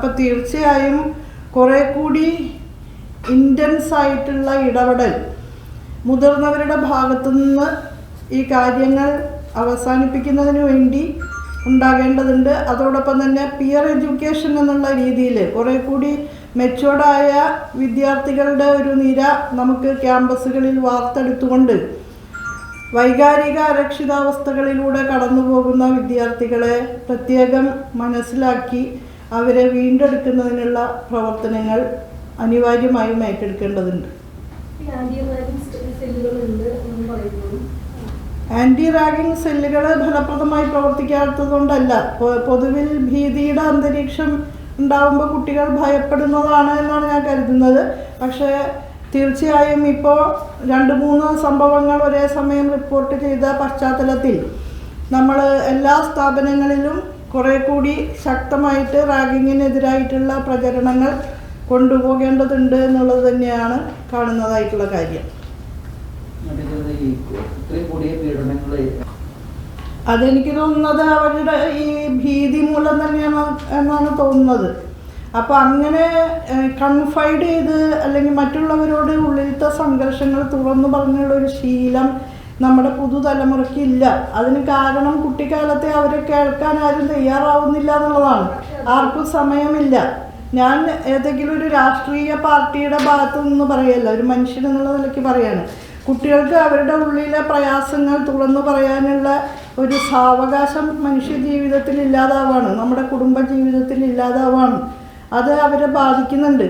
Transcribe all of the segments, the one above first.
അപ്പോൾ തീർച്ചയായും കുറേ കൂടി ഇന്റൻസ് ആയിട്ടുള്ള ഇടപെടൽ മുതിർന്നവരുടെ ഭാഗത്തു നിന്ന് ഈ കാര്യങ്ങൾ അവസാനിപ്പിക്കുന്നതിന് വേണ്ടി ഉണ്ടാകേണ്ടതുണ്ട്. അതോടൊപ്പം തന്നെ പിയർ എഡ്യൂക്കേഷൻ എന്നുള്ള രീതിയിൽ കുറേ കൂടി മെച്ചോർഡായ വിദ്യാർത്ഥികളുടെ ഒരു നിര നമുക്ക് ക്യാമ്പസുകളിൽ വാർത്തെടുത്തുകൊണ്ട് വൈകാരിക അരക്ഷിതാവസ്ഥകളിലൂടെ കടന്നു പോകുന്ന വിദ്യാർത്ഥികളെ പ്രത്യേകം മനസ്സിലാക്കി അവരെ വീണ്ടെടുക്കുന്നതിനുള്ള പ്രവർത്തനങ്ങൾ അനിവാര്യമായും ഏറ്റെടുക്കേണ്ടതുണ്ട്. ആന്റി റാഗിംഗ് സെല്ലുകൾ ഫലപ്രദമായി പ്രവർത്തിക്കാത്തതുകൊണ്ടല്ല. പൊതുവിൽ ഭീതിയുടെ അന്തരീക്ഷം ഉണ്ടാവുമ്പോൾ കുട്ടികൾ ഭയപ്പെടുന്നതാണ് എന്നാണ് ഞാൻ കരുതുന്നത്. പക്ഷേ തീർച്ചയായും ഇപ്പോൾ രണ്ട് മൂന്ന് സംഭവങ്ങൾ ഒരേ സമയം റിപ്പോർട്ട് ചെയ്ത പശ്ചാത്തലത്തിൽ നമ്മൾ എല്ലാ സ്ഥാപനങ്ങളിലും കുറേ കൂടി ശക്തമായിട്ട് റാഗിങ്ങിനെതിരായിട്ടുള്ള പ്രചരണങ്ങൾ കൊണ്ടുപോകേണ്ടതുണ്ട് എന്നുള്ളത് തന്നെയാണ് കാണുന്നതായിട്ടുള്ള കാര്യം. അതെനിക്ക് തോന്നുന്നത് അവരുടെ ഈ ഭീതി മൂലം തന്നെയാണ് എന്നാണ് തോന്നുന്നത്. അപ്പോൾ അങ്ങനെ കൺഫൈഡ് ചെയ്ത് അല്ലെങ്കിൽ മറ്റുള്ളവരോട് ഉള്ളിലത്തെ സംഘർഷങ്ങൾ തുറന്നു പറഞ്ഞുള്ള ഒരു ശീലം നമ്മുടെ പുതുതലമുറയ്ക്ക് ഇല്ല അതിന് കാരണം കുട്ടിക്കാലത്തെ അവരെ കേൾക്കാൻ ആരും തയ്യാറാവുന്നില്ല എന്നുള്ളതാണ്. ആർക്കും സമയമില്ല. ഞാൻ ഏതെങ്കിലും ഒരു രാഷ്ട്രീയ പാർട്ടിയുടെ ഭാഗത്തു നിന്ന് പറയല്ല ഒരു മനുഷ്യൻ എന്നുള്ള നിലയ്ക്ക് പറയാണ്. കുട്ടികൾക്ക് അവരുടെ ഉള്ളിലെ പ്രയാസങ്ങൾ തുറന്നു പറയാനുള്ള ഒരു സാവകാശം മനുഷ്യ ജീവിതത്തിൽ ഇല്ലാതാവാണ്. നമ്മുടെ കുടുംബ ജീവിതത്തിൽ ഇല്ലാതാവാണ്. അത് അവരെ ബാധിക്കുന്നുണ്ട്.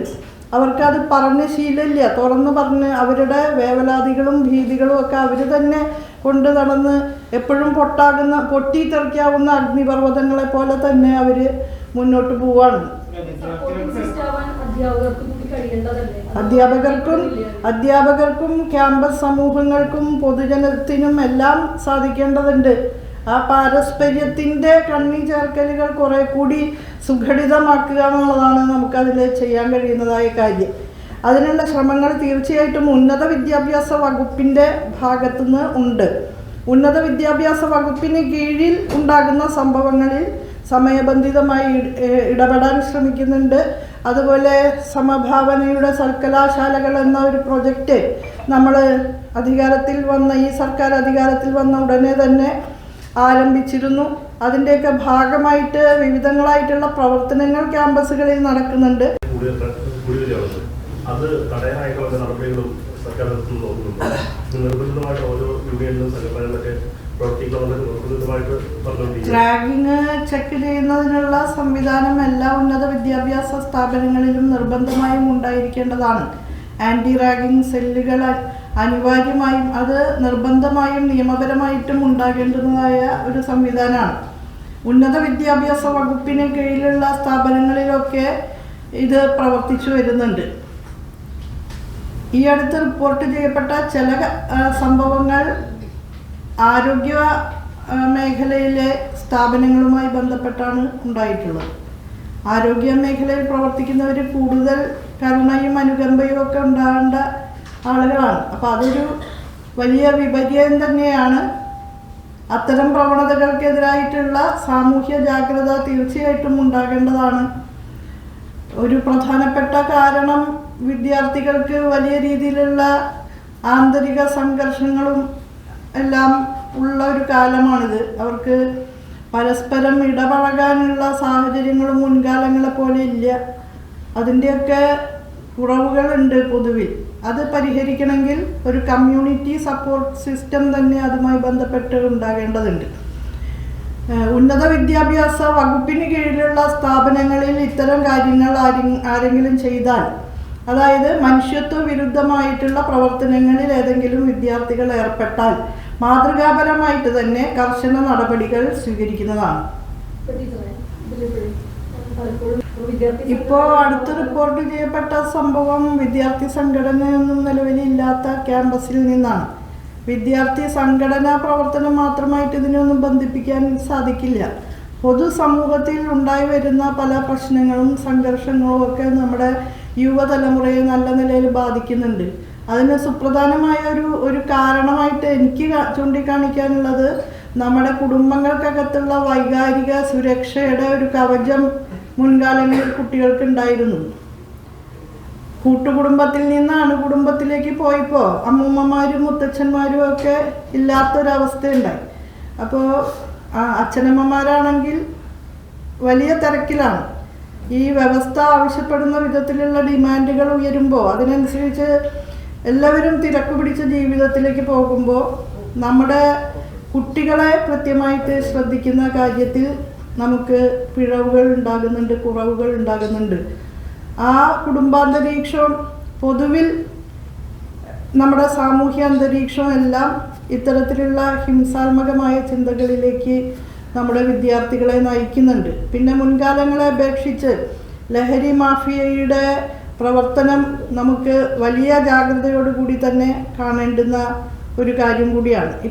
അവർക്കത് പറഞ്ഞ് ശീലമില്ല. തുറന്ന് പറഞ്ഞ് അവരുടെ വേവലാതികളും ഭീതികളും ഒക്കെ അവർ തന്നെ കൊണ്ട് നടന്ന് എപ്പോഴും പൊട്ടാകുന്ന പൊട്ടിത്തെറിക്കാവുന്ന അഗ്നിപർവതങ്ങളെ പോലെ തന്നെ അവർ മുന്നോട്ട് പോവാണ്. അധ്യാപകർക്കും അധ്യാപകർക്കും ക്യാമ്പസ് സമൂഹങ്ങൾക്കും പൊതുജനത്തിനും എല്ലാം സാധിക്കേണ്ടതുണ്ട്. ആ പാരസ്പര്യത്തിന്റെ കണ്ണി ചേർക്കലുകൾ കുറെ കൂടി സുഘടിതമാക്കുക എന്നുള്ളതാണ് നമുക്കതിൽ ചെയ്യാൻ കഴിയുന്നതായ കാര്യം. അതിനുള്ള ശ്രമങ്ങൾ തീർച്ചയായിട്ടും ഉന്നത വിദ്യാഭ്യാസ വകുപ്പിന്റെ ഭാഗത്തുനിന്ന് ഉണ്ട്. ഉന്നത വിദ്യാഭ്യാസ വകുപ്പിന് കീഴിൽ ഉണ്ടാകുന്ന സംഭവങ്ങളിൽ സമയബന്ധിതമായി ഇടപെടാൻ ശ്രമിക്കുന്നുണ്ട്. അതുപോലെ സമഭാവനയുടെ സർക്കലാശാലകൾ എന്ന ഒരു പ്രൊജക്റ്റ് നമ്മൾ അധികാരത്തിൽ വന്ന ഈ സർക്കാർ അധികാരത്തിൽ വന്ന ഉടനെ തന്നെ ആരംഭിച്ചിരുന്നു. അതിന്റെയൊക്കെ ഭാഗമായിട്ട് വിവിധങ്ങളായിട്ടുള്ള പ്രവർത്തനങ്ങൾ ക്യാമ്പസുകളിൽ നടക്കുന്നുണ്ട്. അത് തടയാനായിട്ടുള്ള നടപടികളും സർക്കാർ നിർബന്ധിതമായിട്ട് ഓരോ യൂണിയനിലും സംഘടനകളിലൊക്കെ റാഗിങ് ചെക്ക് ചെയ്യുന്നതിനുള്ള സംവിധാനം എല്ലാ ഉന്നത വിദ്യാഭ്യാസ സ്ഥാപനങ്ങളിലും നിർബന്ധമായും ഉണ്ടായിരിക്കേണ്ടതാണ്. ആന്റി റാഗിങ് സെല്ലുകൾ അനിവാര്യമായും അത് നിർബന്ധമായും നിയമപരമായിട്ടും ഉണ്ടാകേണ്ടതായ ഒരു സംവിധാനമാണ്. ഉന്നത വിദ്യാഭ്യാസ വകുപ്പിന് കീഴിലുള്ള സ്ഥാപനങ്ങളിലൊക്കെ ഇത് പ്രവർത്തിച്ചു വരുന്നുണ്ട്. ഈ അടുത്ത് റിപ്പോർട്ട് ചെയ്യപ്പെട്ട ചില സംഭവങ്ങൾ ആരോഗ്യ മേഖലയിലെ സ്ഥാപനങ്ങളുമായി ബന്ധപ്പെട്ടാണ് ഉണ്ടായിട്ടുള്ളത്. ആരോഗ്യ മേഖലയിൽ പ്രവർത്തിക്കുന്നവർ കൂടുതൽ കരുണയും അനുകമ്പയും ഒക്കെ ഉണ്ടാകേണ്ട ആളുകളാണ്. അപ്പോൾ അതൊരു വലിയ വിപര്യം തന്നെയാണ്. അത്തരം പ്രവണതകൾക്കെതിരായിട്ടുള്ള സാമൂഹ്യ ജാഗ്രത തീർച്ചയായിട്ടും ഉണ്ടാകേണ്ടതാണ്. ഒരു പ്രധാനപ്പെട്ട കാരണം വിദ്യാർത്ഥികൾക്ക് വലിയ രീതിയിലുള്ള ആന്തരിക സംഘർഷങ്ങളും എല്ലാം ഉള്ള ഒരു കാലമാണിത്. അവർക്ക് പരസ്പരം ഇടപഴകാനുള്ള സാഹചര്യങ്ങളും മുൻകാലങ്ങളെ പോലെ ഇല്ല. അതിന്റെയൊക്കെ കുറവുകളുണ്ട് പൊതുവിൽ. അത് പരിഹരിക്കണമെങ്കിൽ ഒരു കമ്മ്യൂണിറ്റി സപ്പോർട്ട് സിസ്റ്റം തന്നെ അതുമായി ബന്ധപ്പെട്ട് ഉണ്ടാകേണ്ടതുണ്ട്. ഉന്നത വിദ്യാഭ്യാസ വകുപ്പിന് കീഴിലുള്ള സ്ഥാപനങ്ങളിൽ ഇത്തരം കാര്യങ്ങൾ ആരെ- ആരെങ്കിലും ചെയ്താൽ അതായത് മനുഷ്യത്വ വിരുദ്ധമായിട്ടുള്ള പ്രവർത്തനങ്ങളിൽ ഏതെങ്കിലും വിദ്യാർത്ഥികൾ ഏർപ്പെട്ടാൽ മാതൃകാപരമായിട്ട് തന്നെ കർശന നടപടികൾ സ്വീകരിക്കുന്നതാണ്. ഇപ്പോൾ അടുത്ത് റിപ്പോർട്ട് ചെയ്യപ്പെട്ട സംഭവം വിദ്യാർത്ഥി സംഘടനയൊന്നും നിലവിലില്ലാത്ത ക്യാമ്പസിൽ നിന്നാണ്. വിദ്യാർത്ഥി സംഘടനാ പ്രവർത്തനം മാത്രമായിട്ട് ഇതിനൊന്നും ബന്ധിപ്പിക്കാൻ സാധിക്കില്ല. പൊതുസമൂഹത്തിൽ ഉണ്ടായി വരുന്ന പല പ്രശ്നങ്ങളും സംഘർഷങ്ങളും ഒക്കെ നമ്മുടെ യുവതലമുറയെ നല്ല നിലയിൽ ബാധിക്കുന്നുണ്ട്. അതിന് സുപ്രധാനമായ ഒരു ഒരു കാരണമായിട്ട് എനിക്ക് ചൂണ്ടിക്കാണിക്കാനുള്ളത് നമ്മുടെ കുടുംബങ്ങൾക്കകത്തുള്ള വൈകാരിക സുരക്ഷയുടെ ഒരു കവചം മുൻകാലങ്ങളിൽ കുട്ടികൾക്ക് ഉണ്ടായിരുന്നു കൂട്ടുകുടുംബത്തിൽ നിന്നാണ് കുടുംബത്തിലേക്ക് പോയപ്പോൾ അമ്മൂമ്മമാരും മുത്തച്ഛന്മാരും ഒക്കെ ഇല്ലാത്തൊരവസ്ഥയുണ്ടായി. അപ്പോൾ അച്ഛനമ്മമാരാണെങ്കിൽ വലിയ തിരക്കിലാണ്. ഈ വ്യവസ്ഥ ആവശ്യപ്പെടുന്ന വിധത്തിലുള്ള ഡിമാൻഡുകൾ ഉയരുമ്പോൾ അതിനനുസരിച്ച് എല്ലാവരും തിരക്ക് പിടിച്ച ജീവിതത്തിലേക്ക് പോകുമ്പോൾ നമ്മുടെ കുട്ടികളെ കൃത്യമായിട്ട് ശ്രദ്ധിക്കുന്ന കാര്യത്തിൽ നമുക്ക് പിഴവുകൾ ഉണ്ടാകുന്നുണ്ട് കുറവുകൾ ഉണ്ടാകുന്നുണ്ട്. ആ കുടുംബാന്തരീക്ഷം പൊതുവിൽ നമ്മുടെ സാമൂഹ്യ അന്തരീക്ഷം എല്ലാം ഇത്തരത്തിലുള്ള ഹിംസാത്മകമായ ചിന്തകളിലേക്ക് നമ്മുടെ വിദ്യാർത്ഥികളെ നയിക്കുന്നുണ്ട്. പിന്നെ മുൻകാലങ്ങളെ അപേക്ഷിച്ച് ലഹരി മാഫിയയുടെ പ്രവർത്തനം നമുക്ക് വലിയ ജാഗ്രതയോടുകൂടി തന്നെ കാണേണ്ടുന്ന ഒരു കാര്യം കൂടിയാണ്.